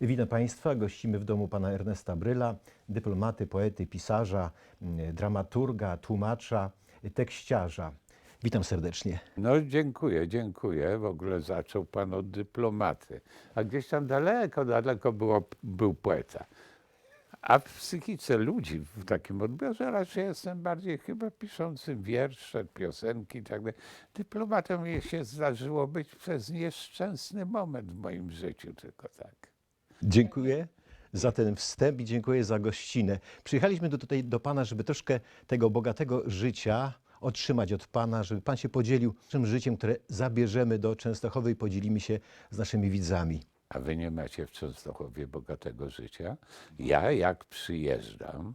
Witam Państwa. Gościmy w domu pana Ernesta Bryla, dyplomaty, poety, pisarza, mm, dramaturga, tłumacza, tekściarza. Witam serdecznie. No dziękuję, dziękuję. W ogóle zaczął pan od dyplomaty. A gdzieś tam daleko, daleko było, był poeta. A w psychice ludzi w takim odbiorze raczej jestem bardziej chyba piszącym wiersze, piosenki i tak. Dyplomatą się zdarzyło być przez nieszczęsny moment w moim życiu, tylko tak. Dziękuję za ten wstęp i dziękuję za gościnę. Przyjechaliśmy do, tutaj do Pana, żeby troszkę tego bogatego życia otrzymać od Pana, żeby Pan się podzielił tym życiem, które zabierzemy do Częstochowy i podzielimy się z naszymi widzami. A wy nie macie w Częstochowie bogatego życia? Ja jak przyjeżdżam,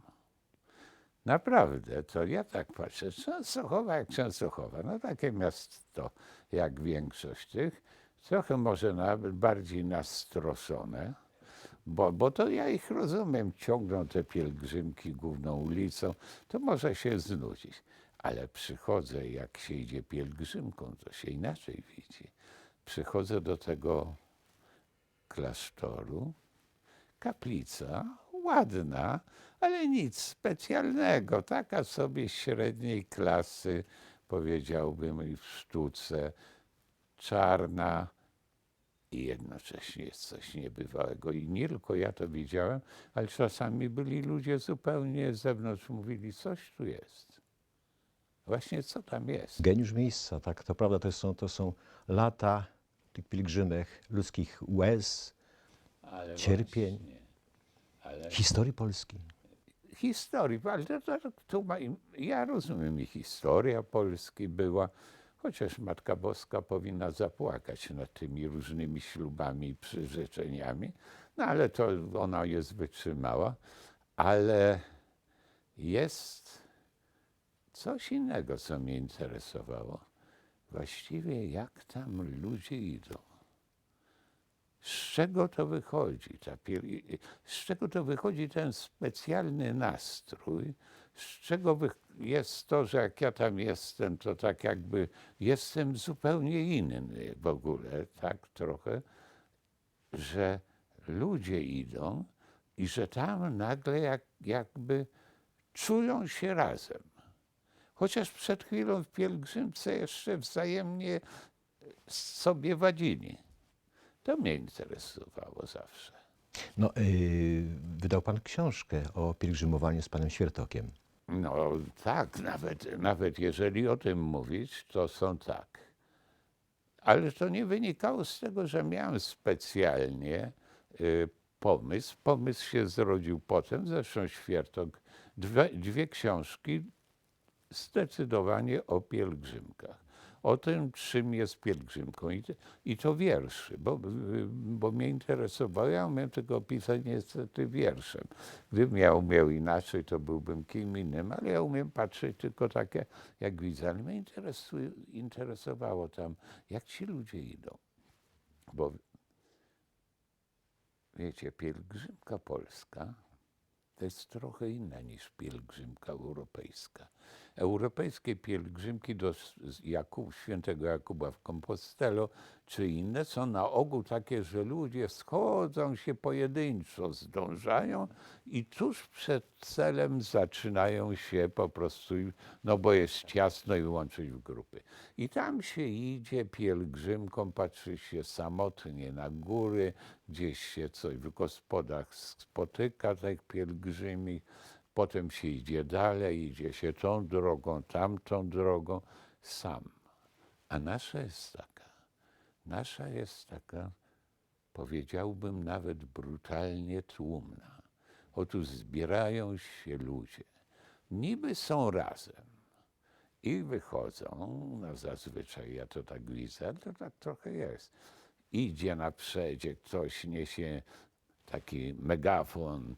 naprawdę, to ja tak patrzę, Częstochowa jak Częstochowa, no takie miasto jak większość tych, trochę może nawet bardziej nastroszone, bo, bo to ja ich rozumiem, ciągną te pielgrzymki główną ulicą, to może się znudzić. Ale przychodzę, jak się idzie pielgrzymką, to się inaczej widzi. Przychodzę do tego klasztoru. Kaplica ładna, ale nic specjalnego. Taka sobie średniej klasy, powiedziałbym, i w sztuce. Czarna i jednocześnie jest coś niebywałego. I nie tylko ja to widziałem, ale czasami byli ludzie zupełnie z zewnątrz, mówili, coś tu jest. Właśnie co tam jest? Geniusz miejsca, tak, to prawda, to są, to są lata tych pielgrzymek, ludzkich łez, Ale cierpień. właśnie, ale historii Polski. historii, ale to, to, to ja rozumiem, i historia Polski była, chociaż Matka Boska powinna zapłakać nad tymi różnymi ślubami i przyrzeczeniami, no ale to ona jest wytrzymała, ale jest coś innego, co mnie interesowało. Właściwie jak tam ludzie idą. Z czego to wychodzi? Ta, z czego to wychodzi ten specjalny nastrój? Z czego jest to, że jak ja tam jestem, to tak jakby jestem zupełnie inny w ogóle, tak trochę, że ludzie idą i że tam nagle jak, jakby czują się razem. Chociaż przed chwilą w pielgrzymce jeszcze wzajemnie sobie wadzili. To mnie interesowało zawsze. No, yy, wydał Pan książkę o pielgrzymowaniu z Panem Świertokiem. No tak, nawet, nawet jeżeli o tym mówić, to są tak. Ale to nie wynikało z tego, że miałem specjalnie y, pomysł. Pomysł się zrodził potem, zresztą Świertok, dwie, dwie książki zdecydowanie o pielgrzymkach. O tym, czym jest pielgrzymką. I, i to wierszy, bo, bo mnie interesowało. Ja umiem tylko opisać niestety wierszem. Gdybym ja umiał inaczej, to byłbym kim innym, ale ja umiem patrzeć tylko takie, jak widzę. Ale mnie interesowało tam, jak ci ludzie idą. Bo wiecie, pielgrzymka polska to jest trochę inna niż pielgrzymka europejska. Europejskie pielgrzymki do Jakub, świętego Jakuba w Compostelo czy inne są na ogół takie, że ludzie schodzą się pojedynczo, zdążają i tuż przed celem zaczynają się po prostu, no bo jest ciasno i łączyć w grupy. I tam się idzie pielgrzymką, patrzy się samotnie na góry, gdzieś się coś w gospodach spotyka tych pielgrzymi, potem się idzie dalej, idzie się tą drogą, tamtą drogą, sam. A nasza jest taka, nasza jest taka, powiedziałbym nawet brutalnie tłumna. Otóż zbierają się ludzie, niby są razem i wychodzą, no zazwyczaj ja to tak widzę, to tak trochę jest. Idzie na przedzie, ktoś niesie taki megafon,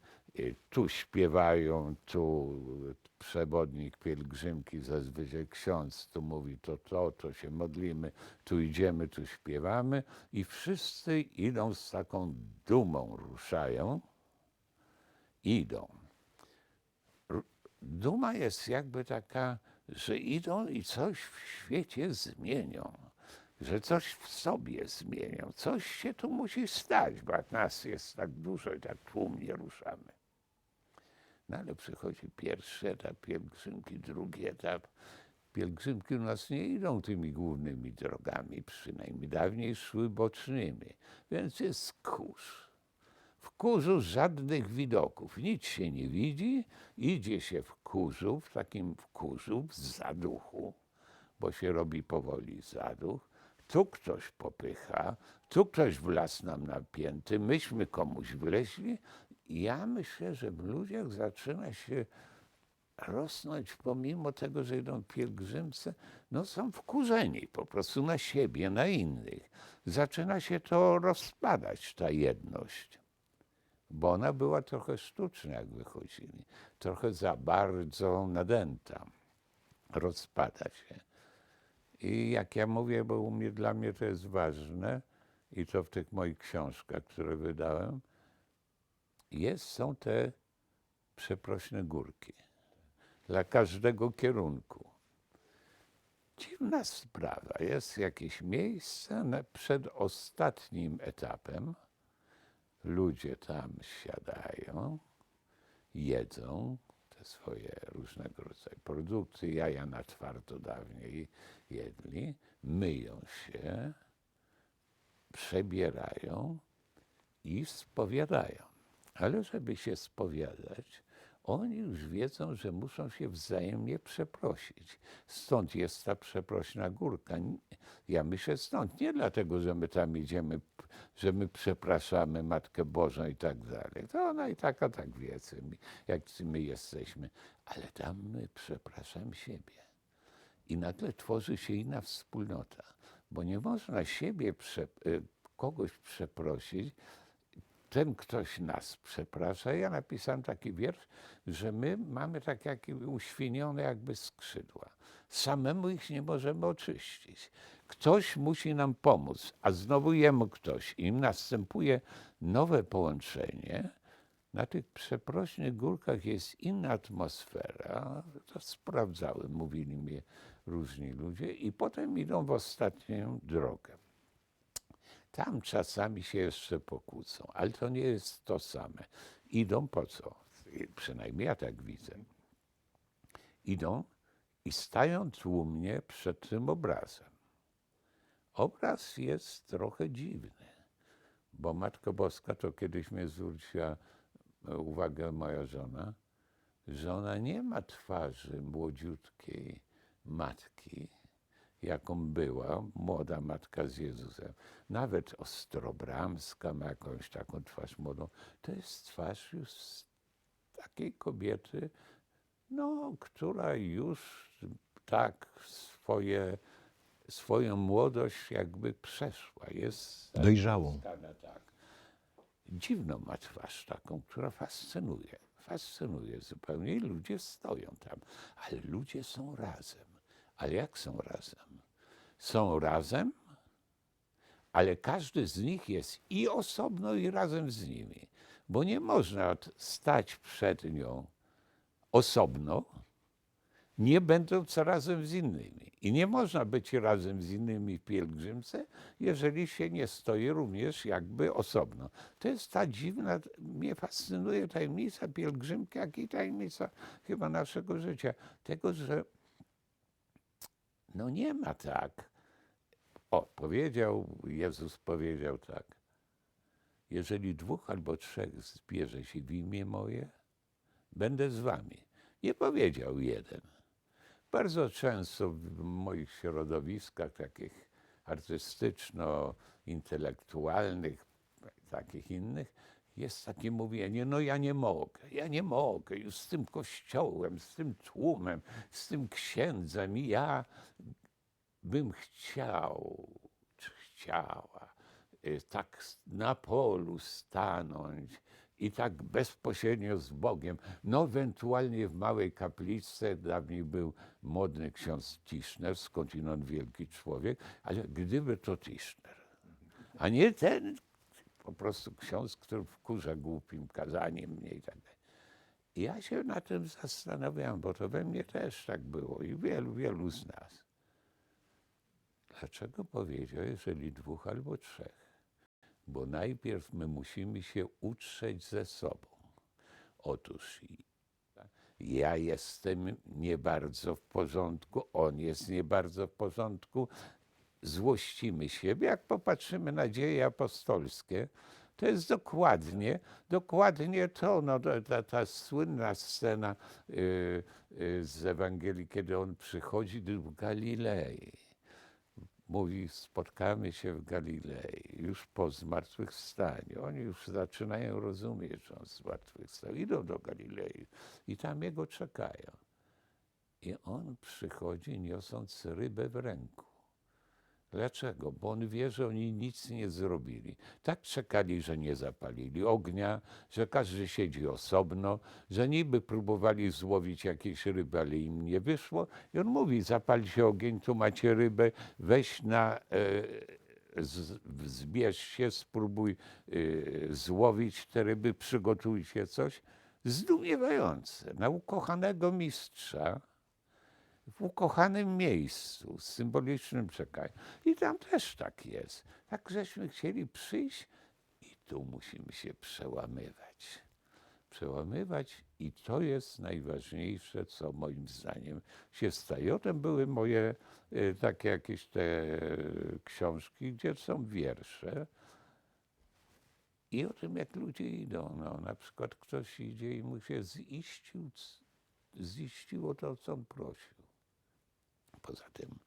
tu śpiewają, tu przewodnik pielgrzymki, zazwyczaj ksiądz, tu mówi to, to, to się modlimy, tu idziemy, tu śpiewamy i wszyscy idą z taką dumą, ruszają, idą. Duma jest jakby taka, że idą i coś w świecie zmienią. że coś w sobie zmienią, coś się tu musi stać, bo nas jest tak dużo i tak tłumnie ruszamy. No ale przychodzi pierwszy etap pielgrzymki, drugi etap. Pielgrzymki u nas nie idą tymi głównymi drogami, przynajmniej dawniej szły bocznymi, więc jest kurz. W kurzu żadnych widoków, nic się nie widzi, idzie się w kurzu, w takim w kurzu, w zaduchu, bo się robi powoli zaduch. Tu ktoś popycha, tu ktoś wlazł nam na pięty, myśmy komuś wleźli. Ja myślę, że w ludziach zaczyna się rosnąć, pomimo tego, że idą pielgrzymce, no są wkurzeni po prostu na siebie, na innych. Zaczyna się to rozpadać, ta jedność bo ona była trochę sztuczna, jak wychodzili, trochę za bardzo nadęta, rozpada się. I jak ja mówię, bo u mnie, dla mnie to jest ważne, i to w tych moich książkach, które wydałem, jest, są te przeprośne górki dla każdego kierunku. Dziwna sprawa. Jest jakieś miejsce przed ostatnim etapem, ludzie tam siadają, jedzą te swoje różnego rodzaju produkty. Jaja na twardo dawniej jedli, myją się, przebierają i spowiadają. Ale żeby się spowiadać, oni już wiedzą, że muszą się wzajemnie przeprosić. Stąd jest ta przeprośna górka. Ja myślę stąd, nie dlatego, że my tam idziemy, że my przepraszamy Matkę Bożą i tak dalej. To ona i taka tak wie, jak my jesteśmy. Ale tam my przepraszamy siebie. I nagle tworzy się inna wspólnota, bo nie można siebie, prze, y, kogoś przeprosić, ten ktoś nas przeprasza. Ja napisałem taki wiersz, że my mamy tak jak uświnione jakby skrzydła. Samemu ich nie możemy oczyścić. Ktoś musi nam pomóc, a znowu jemu ktoś. I następuje nowe połączenie. Na tych przeprośnych górkach jest inna atmosfera. To sprawdzałem, mówili mi różni ludzie. I potem idą w ostatnią drogę. Tam czasami się jeszcze pokłócą, ale to nie jest to same. Idą po co? Przynajmniej ja tak widzę. Idą i stają tłumnie przed tym obrazem. Obraz jest trochę dziwny, bo Matka Boska to kiedyś mnie zwróciła e, uwagę moja żona, że ona nie ma twarzy młodziutkiej matki, jaką była młoda matka z Jezusem. Nawet Ostrobramska ma jakąś taką twarz młodą. To jest twarz już takiej kobiety, no, która już tak swoje, swoją młodość jakby przeszła. Jest Dojrzałą. Stana, tak. Dziwną ma twarz taką, która fascynuje. Fascynuje zupełnie i ludzie stoją tam. Ale ludzie są razem. Ale jak są razem? Są razem, ale każdy z nich jest i osobno, i razem z nimi. Bo nie można stać przed nią osobno, nie będąc razem z innymi. I nie można być razem z innymi w pielgrzymce, jeżeli się nie stoi również jakby osobno. To jest ta dziwna, mnie fascynuje tajemnica pielgrzymki, jak i tajemnica chyba naszego życia. Tego, że no nie ma tak. O, powiedział, Jezus powiedział tak. Jeżeli dwóch albo trzech zbierze się w imię moje, będę z wami. Nie powiedział jeden. Bardzo często w moich środowiskach takich artystyczno-intelektualnych, takich innych, jest takie mówienie, no ja nie mogę, ja nie mogę już z tym kościołem, z tym tłumem, z tym księdzem ja bym chciał, czy chciała, y, tak na polu stanąć i tak bezpośrednio z Bogiem. No ewentualnie w małej kapliczce, dawniej był modny ksiądz Tischner, skądinąd wielki człowiek, ale gdyby to Tischner, a nie ten po prostu ksiądz, który wkurza głupim kazaniem mnie i tak dalej. I ja się na tym zastanawiam, bo to we mnie też tak było i wielu, wielu z nas. Dlaczego powiedział, jeżeli dwóch albo trzech? Bo najpierw my musimy się utrzeć ze sobą. Otóż ja jestem nie bardzo w porządku, on jest nie bardzo w porządku, złościmy siebie. Jak popatrzymy na dzieje apostolskie, to jest dokładnie, dokładnie to, no, ta, ta, słynna scena y, y, z Ewangelii, kiedy on przychodzi do Galilei. Mówi, spotkamy się w Galilei, już po zmartwychwstaniu. Oni już zaczynają rozumieć, że on zmartwychwstał. Idą do Galilei i tam jego czekają. I on przychodzi niosąc rybę w ręku. Dlaczego? Bo on wie, że oni nic nie zrobili. Tak czekali, że nie zapalili ognia, że każdy siedzi osobno, że niby próbowali złowić jakieś ryby, ale im nie wyszło. I on mówi, zapalcie ogień, tu macie rybę, weź na, e, zbierz się, spróbuj e, złowić te ryby, przygotujcie coś. Zdumiewające. Na ukochanego mistrza, w ukochanym miejscu, z symbolicznym czekaniu. I tam też tak jest. Tak żeśmy chcieli przyjść i tu musimy się przełamywać. Przełamywać i to jest najważniejsze, co moim zdaniem się staje. O tym były moje y, takie jakieś te książki, gdzie są wiersze. I o tym, jak ludzie idą. No, na przykład ktoś idzie i mu się ziścił, ziściło to, co on prosił. Poza tym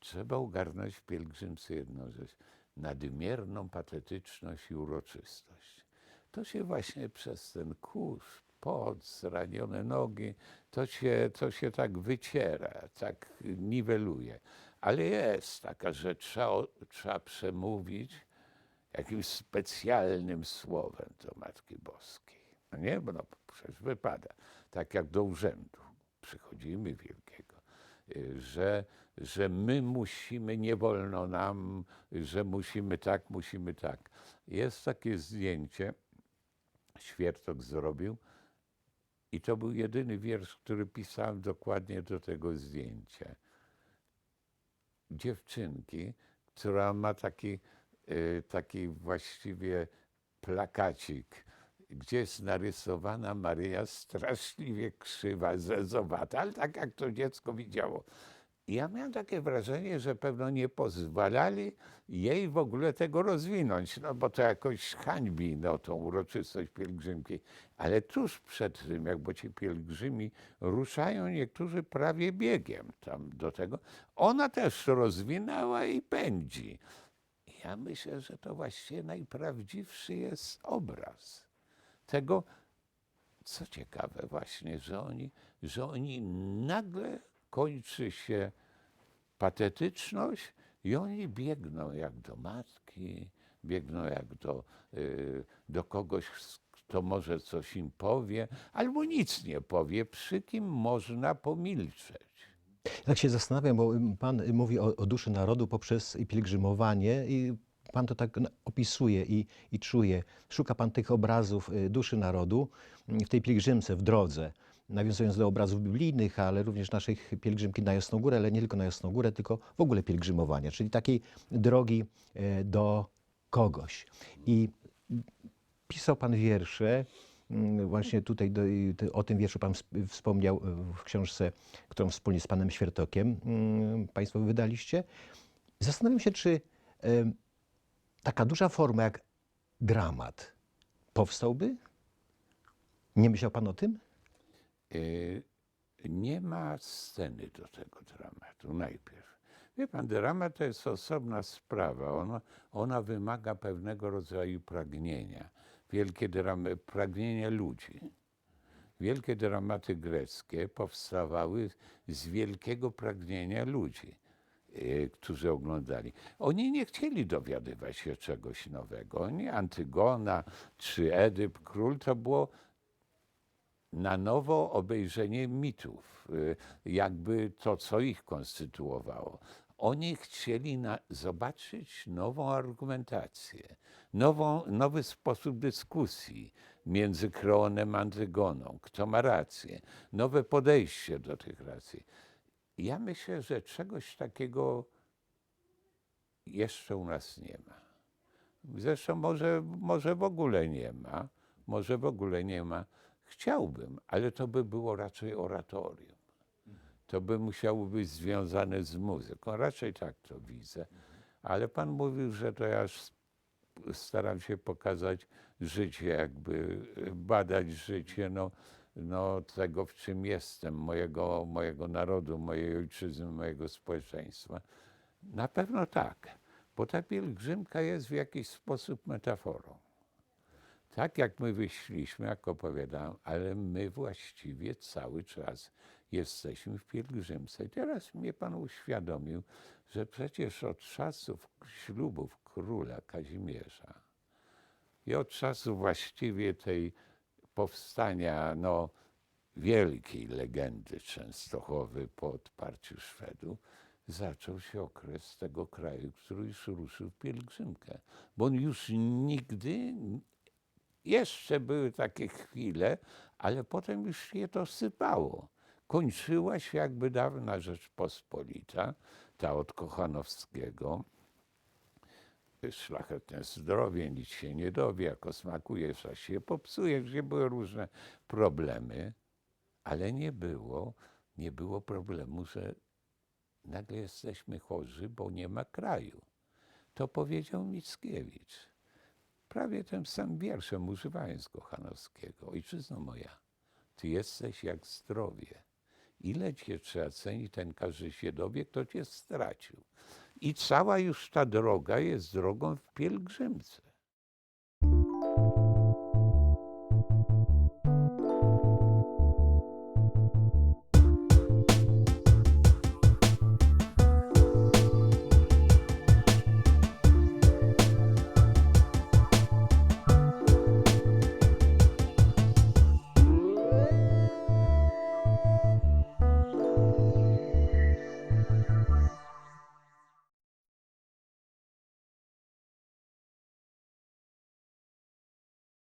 trzeba ogarnąć w pielgrzymce jedną rzecz. Nadmierną patetyczność i uroczystość. To się właśnie przez ten kurz, pot, zranione nogi, to się, to się tak wyciera, tak niweluje. Ale jest taka, że trzeba, trzeba przemówić jakimś specjalnym słowem do Matki Boskiej. No nie, no, przecież wypada. Tak jak do urzędu przychodzimy wielkiego, y, że, że my musimy, nie wolno nam, że musimy tak, musimy tak. Jest takie zdjęcie, Świertok zrobił i to był jedyny wiersz, który pisałem dokładnie do tego zdjęcia. Dziewczynki, która ma taki, y, taki właściwie plakacik, gdzie jest narysowana Maryja straszliwie krzywa, zezowata, ale tak jak to dziecko widziało. Ja miałem takie wrażenie, że pewno nie pozwalali jej w ogóle tego rozwinąć, no bo to jakoś hańbi no, tą uroczystość pielgrzymki. Ale tuż przed tym, jak bo ci pielgrzymi ruszają niektórzy prawie biegiem tam do tego, ona też rozwinęła i pędzi. Ja myślę, że to właściwie najprawdziwszy jest obraz tego, co ciekawe właśnie, że oni, że oni nagle kończy się patetyczność i oni biegną jak do matki, biegną jak do, y, do kogoś, kto może coś im powie, albo nic nie powie, przy kim można pomilczeć. Tak się zastanawiam, bo Pan mówi o, o duszy narodu poprzez pielgrzymowanie i Pan to tak opisuje i, i czuje. Szuka Pan tych obrazów y, duszy narodu mm, w tej pielgrzymce, w drodze, nawiązując do obrazów biblijnych, ale również naszych pielgrzymki na Jasną Górę, ale nie tylko na Jasną Górę, tylko w ogóle pielgrzymowania, czyli takiej drogi e, do kogoś. I pisał Pan wiersze. mm, Właśnie tutaj do, o tym wierszu Pan wsp- wspomniał e, w książce, którą wspólnie z Panem Świertokiem mm, Państwo wydaliście. Zastanawiam się, czy taka duża forma jak dramat powstałby? Nie myślał Pan o tym? Y, Nie ma sceny do tego dramatu najpierw. Wie pan, dramat to jest osobna sprawa. Ona, ona wymaga pewnego rodzaju pragnienia. Wielkie dramy, pragnienia ludzi. Wielkie dramaty greckie powstawały z wielkiego pragnienia ludzi, którzy oglądali. Oni nie chcieli dowiadywać się czegoś nowego. Oni, Antygona czy Edyp, król, to było na nowo obejrzenie mitów, y, jakby to, co ich konstytuowało. Oni chcieli na, zobaczyć nową argumentację, nową, nowy sposób dyskusji między Kreonem a Antygoną, kto ma rację, nowe podejście do tych racji. Ja myślę, że czegoś takiego jeszcze u nas nie ma. Zresztą może, może w ogóle nie ma, może w ogóle nie ma. Chciałbym, ale to by było raczej oratorium. To by musiało być związane z muzyką. Raczej tak to widzę. Ale pan mówił, że to ja staram się pokazać życie, jakby y, badać życie no, no, tego, w czym jestem, mojego, mojego narodu, mojej ojczyzny, mojego społeczeństwa. Na pewno tak, bo ta pielgrzymka jest w jakiś sposób metaforą. Tak jak my wyszliśmy, jak opowiadałem, ale my właściwie cały czas jesteśmy w pielgrzymce. I teraz mnie Pan uświadomił, że przecież od czasów ślubów króla Kazimierza i od czasu właściwie tej powstania no, wielkiej legendy Częstochowy po odparciu Szwedów, zaczął się okres tego kraju, który już ruszył w pielgrzymkę. Bo on już nigdy, jeszcze były takie chwile, ale potem już się to sypało. Kończyła się jakby dawna Rzeczpospolita, ta od Kochanowskiego, szlachetne zdrowie, nic się nie dowie, jako smakuje, że się popsuje, gdzie były różne problemy, ale nie było, nie było problemu, że nagle jesteśmy chorzy, bo nie ma kraju. To powiedział Mickiewicz. Prawie tym samym wierszem używając Kochanowskiego. Ojczyzno moja, ty jesteś jak zdrowie. Ile cię trzeba cenić, ten każdy się dowie, kto cię stracił. I cała już ta droga jest drogą w pielgrzymce.